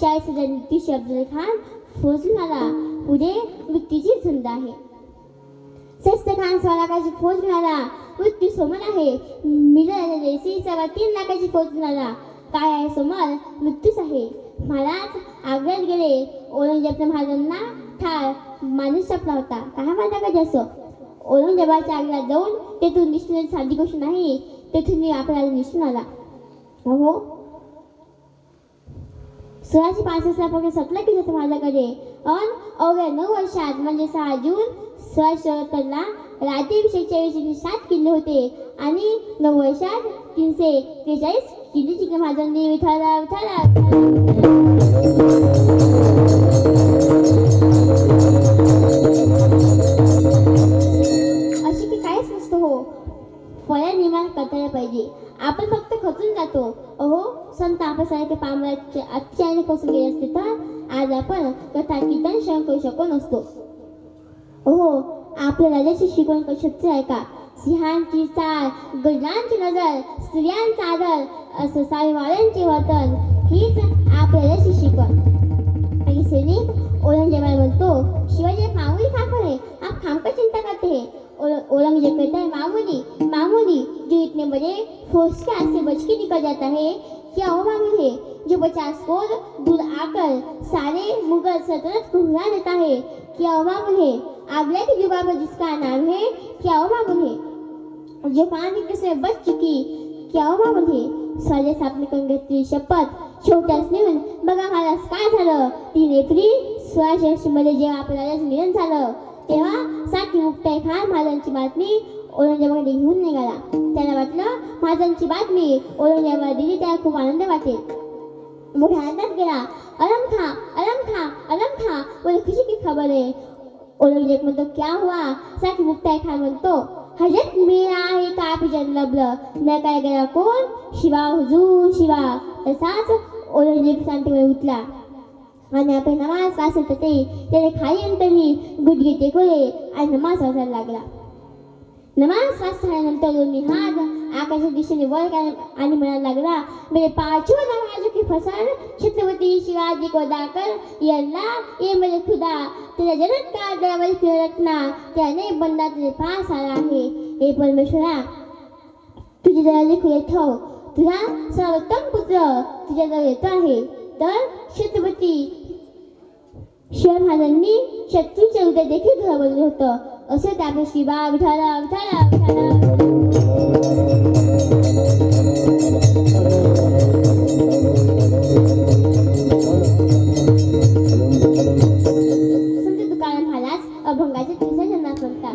चाळीस हजार नीतीश अफजल खान फौज मिळाला पुढे मृत्यूची झुंड आहे. सस्त खान सोळा लाखाची फौज मिळाला. मृत्यू समोर आहे. मिळालेले रेसी सव्वा तीन लाखाची फौज मिळाला. काय आहे समोर? मृत्यूच आहे. महाराज आग्र्यात गेले. औरंगजेबच्या महाराजांना ठार. माणूस सापला होता. काय माझा कधी असो औरंगजेबाच्या आग्र्यात जाऊन तेथून निष्ठून साधी गोष्ट नाही. तेथून मी आपल्याला निष्ठून आला हो सोळाशे पासष्टला फक्त सतरा किलो होतं माझ्याकडे. अन अवघ्या नऊ वर्षात म्हणजे सहा जून सोळाशे चौहत्तरला राज्याभिषेकच्या वेळी सात किल्ले होते. आणि नऊ वर्षात तीनशे त्रेचाळीस किल्ले जिंकले महाराजांनी विठाला विठाला अशी की काहीच नसतं हो. फळ्या निर्माण करता पाहिजे. आपण फक्त खचून जातो. अहो संत आपल्यासारखे पामराचे अत्याने खचून गेले असते तर आज आपण कथा कीर्तन श्रवण करू शकलो नसतो हो आपल्या राजाची शिकवण कशाची आहे का सिंहांची चाल गजरांची नजर स्त्रियांचा आदर असं साईवाल्यांचे वर्तन हीच आपल्या राजाची शिकवण आणि सैनिक औरंगजेबाला म्हणतो शिवाजी मामुली ठाकरे आप खाम का चिंता करते हैं औरंगजेब कहता है मामूली मामूली जो इतने बड़े फौज के हाथ से बच के निकल जाता है क्या वो मामूल है? जो पचास कोर दूर आकर सारे मुगल सतरत को हिला देता है। क्या वो मामूल है? आगरा की जुबा पर जिसका नाम है क्या हो मामूल है? जो पानी से बच चुकी क्या हो? बाबा स्वराज्य आपली घेतली शपथ छोट्यास नेऊन बघा मला काय झालं तीन एप्रिल सोळाशे मध्ये जेव्हा आपल्याला निधन झालं तेव्हा साठी मुक्ताई खान महाराजांची बातमी औरंगजेबाकडे घेऊन निघाला. त्याला वाटलं महाराजांची बातमी औरंगजेबाला दिली त्याला खूप आनंद वाटेल. मोठ्या आनंदात गेला. अलम खा अलम खा अलम खा बोले खुशी की खबर आहे औरंगजेब म्हणतो क्या हुआ? साखी मुक्ताई खान म्हणतो हजरत मेरा आहे कापीजन लबलं न काय गेला कोण शिवा हुजूर शिवा. तसाच औरंगजेब शांतीमुळे उठला. आणि आपण नमाज वाचत होते त्याने खाली अंतरी गुडघे टेकवले आणि नमाज वाचायला लागला. नमाज वाच झाल्यानंतर दोन्ही हात आकाशाच्या दिशेने वर केला आणि म्हणायला लागला मेरे पाचव नमाजों की फसल छत्रपती शिवाजी को दाकर ये अल्लाह ये मेरे खुदा तेरा जन्नत का दरवाजा खुला रखना त्याने बंदा तुझे पास आला आहे हे परमेश्वरा तुझे दरवाजे खुले ठेव तुझा सर्वोत्तम पुत्र तुझ्याजवळ येतो आहे. तर छत्रपती शिव महाराजांनी शत्रूचे उदय देखील घडवलं होतं. असं त्या शिवा विठाला विठाला विठाला संत तुकाराम महाराज अभंगाचे तिसऱ्या जन्मात म्हणतात.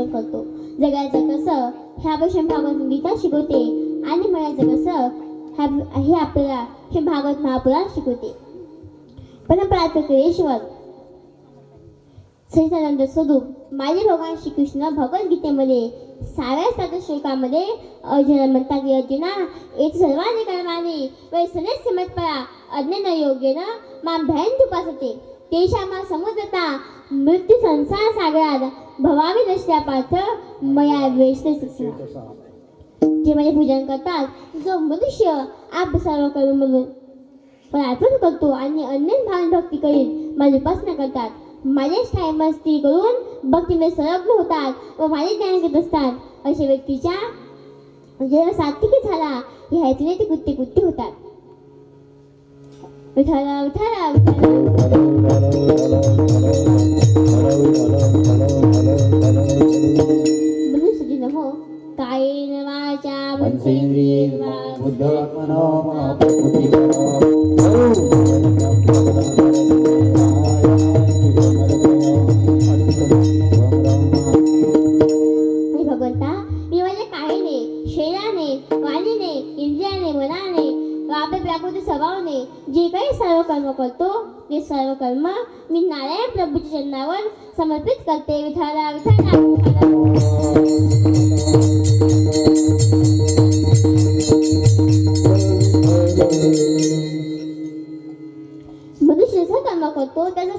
त्यामुळे कळतो जगायचं कसं ह्या विषम भागवत गीता शिकवते आणि मरायचं कसं हे आपल्याला हे भागवत महापुराण शिकवते. परंपरा प्रक्रियेश्वर सचिदानंद स्वरूप माझे भगवान श्रीकृष्ण भगवद्गीतेमध्ये साव्या सात श्लोकामध्ये अर्जुन म्हणतात की अर्जुना एक सर्वांनी कर्माने व मत समर्पणा अज्ञान योग्य ना माम भयंत उपासते तेशा मा समुद्रता मृत्यू संसार सागरात भवावी दृष्ट्या पार्थ मया वेशते जे माझे पूजन करतात जो मनुष्य आप सर्व करून म्हणून पण अर्पण करतो आणि अन्य भान भक्ती करीत माझी उपासना करतात. माझ्याच ठायमस्ती करून भक्तीमध्ये संलग्न होतात व माझे ज्ञान घेत असतात. अशा व्यक्तीच्या जेव्हा सात्विक झाला ह्या हेतूने ते कृत्य कृत्य होतात. विठाला विठाला विठाला सर्व कर्म करतो ते सर्व कर्म मी नारायण प्रभूच्या चरणावर समर्पित करते. विठाला विठाला मनुष्य जसं कर्म करतो त्याचं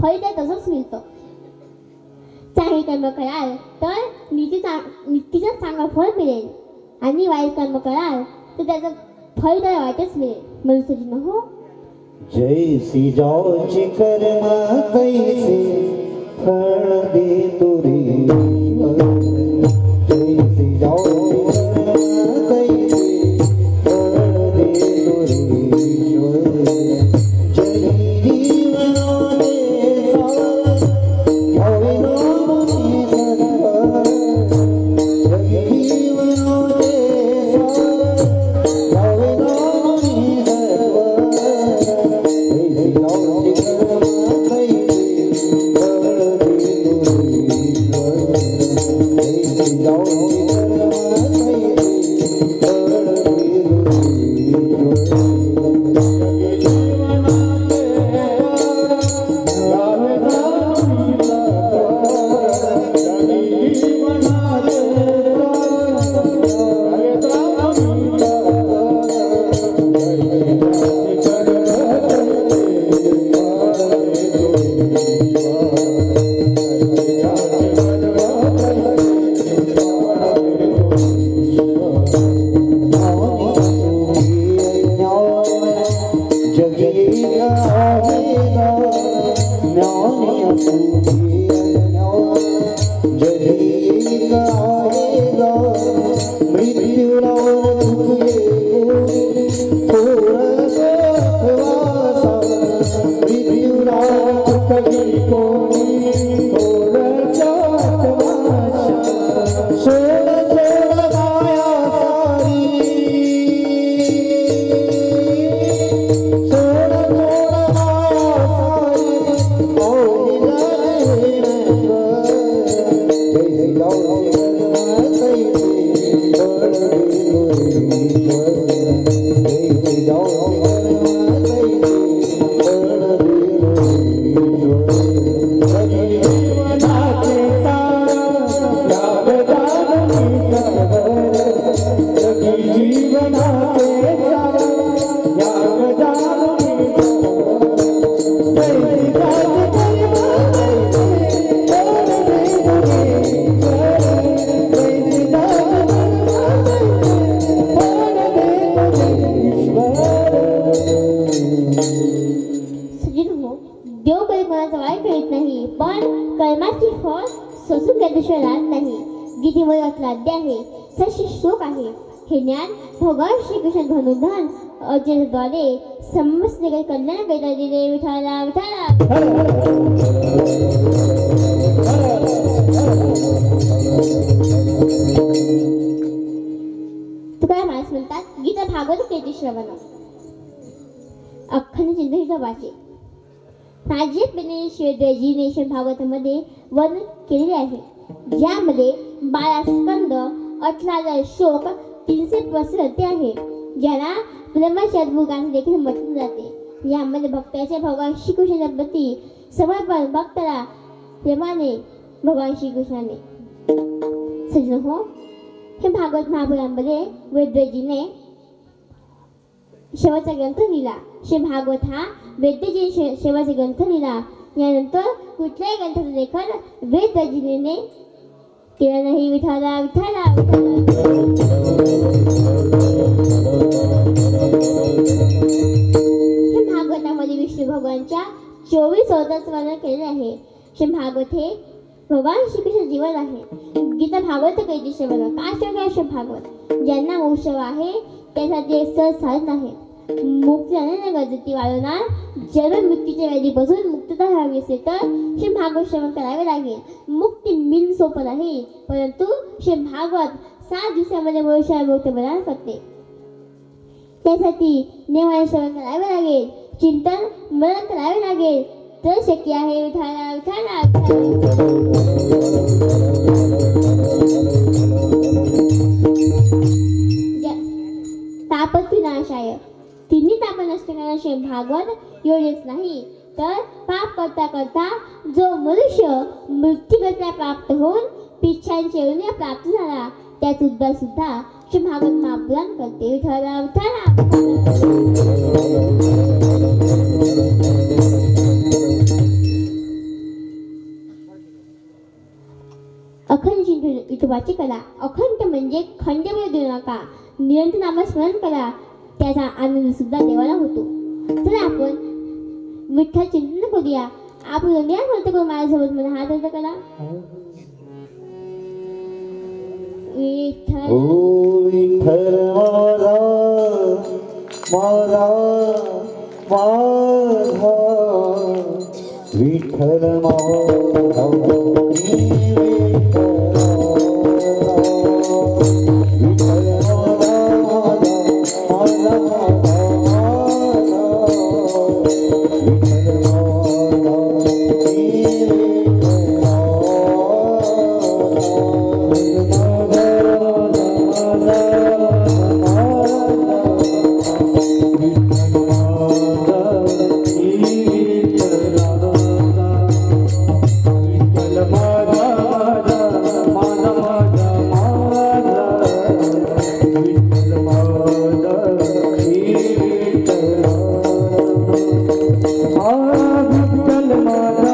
फळ त्या तसंच मिळतं. चांगले कर्म कराल तर नीती चांग नीतीचं चांगलं फळ मिळेल. आणि वाईट कर्म कराल तर त्याचं फळ त्याला वाटच मिळेल. मनुष्य हो. जैसी जाऊची कर्म तैसे फळ दे तुरी। Krishna भगवान श्री भगवान श्रीकृष्ण धनुधन अर्जुनाद्वारे समस्त नगर कल्याण करिता दिले विठाला विठाला। तुकाराम महाराज म्हणतात गीता भागवत केती श्रवण. अखंड चिंतन वाचे. प्राचीनपणे शिवदेवजी नेशन भागवतामध्ये वर्णन केलेले आहे. ज्यामध्ये बाळास्कंद अठरा हजार तीनशे पसरते आहे. ज्याला ब्रह्मशद्भुगाने देखील म्हटले जाते. यामध्ये भक्ताचे भगवान श्रीकृष्णाच्या प्रती समर्पण भक्ताला प्रेमाने भगवान श्रीकृष्णाने. सजन हो. हे भागवत महापुरामध्ये वैद्यजीने शेवाचा ग्रंथ लिहिला. श्री भागवत हा वेदजी शे शेवटचा ग्रंथ लिहिला. यानंतर कुठल्याही ग्रंथाचं लेखन वेदजीने केलं नाही विठाला विठाला विठाला. हे भागवतामध्ये विष्णू भगवानच्या चोवीस अवताराचं वर्णन केले आहे. श्री भागवत हे भगवान श्रीकृष्ण जीवन आहे. गीता भागवत कैची काय का शोधा भागवत ज्यांना मोक्ष आहे त्यासाठी एक सहज साधन आहे. मुक्ती अनन्य गरजेची वाढवणार. जन्म मृत्यूच्या व्याधीपासून मुक्तता हवी असेल तर श्री भागवत श्रवण करावे लागेल. मुक्ती मिन सोपं नाही परंतु श्री भागवत सात दिवसामध्ये मनुष्याला मुक्त प्रदान करते त्यासाठी नियमाने श्रवण करावे लागेल. चिंतन मनन करावे लागेल. तर शक्य आहे विठाला विठाला विठाला. नाश आहे तिन्ही ताप नष्ट करण्याचे भागवत एवढेच नाही. तर पाप करता करता जो मनुष्य मृत्यूगतीला प्राप्त होऊन पिच्छांचे योनी प्राप्त झाला त्या सुद्धा सुद्धा श्री भागवत मापदान करते. विठाला अखंड चिंतन विठोबाची कला. अखंड म्हणजे खंड मिळू देऊ नका. निरंतर नामस्मरण करा. त्याचा आनंद सुद्धा देवाला होतो. तर आपण विठ्ठल चिंतन करूया आपण रम्या म्हणतो करू माझ्यासोबत मला हात अर्थ करा. विठ्ठल. विठ्ठल माझा माझा माझा विठ्ठल Oh,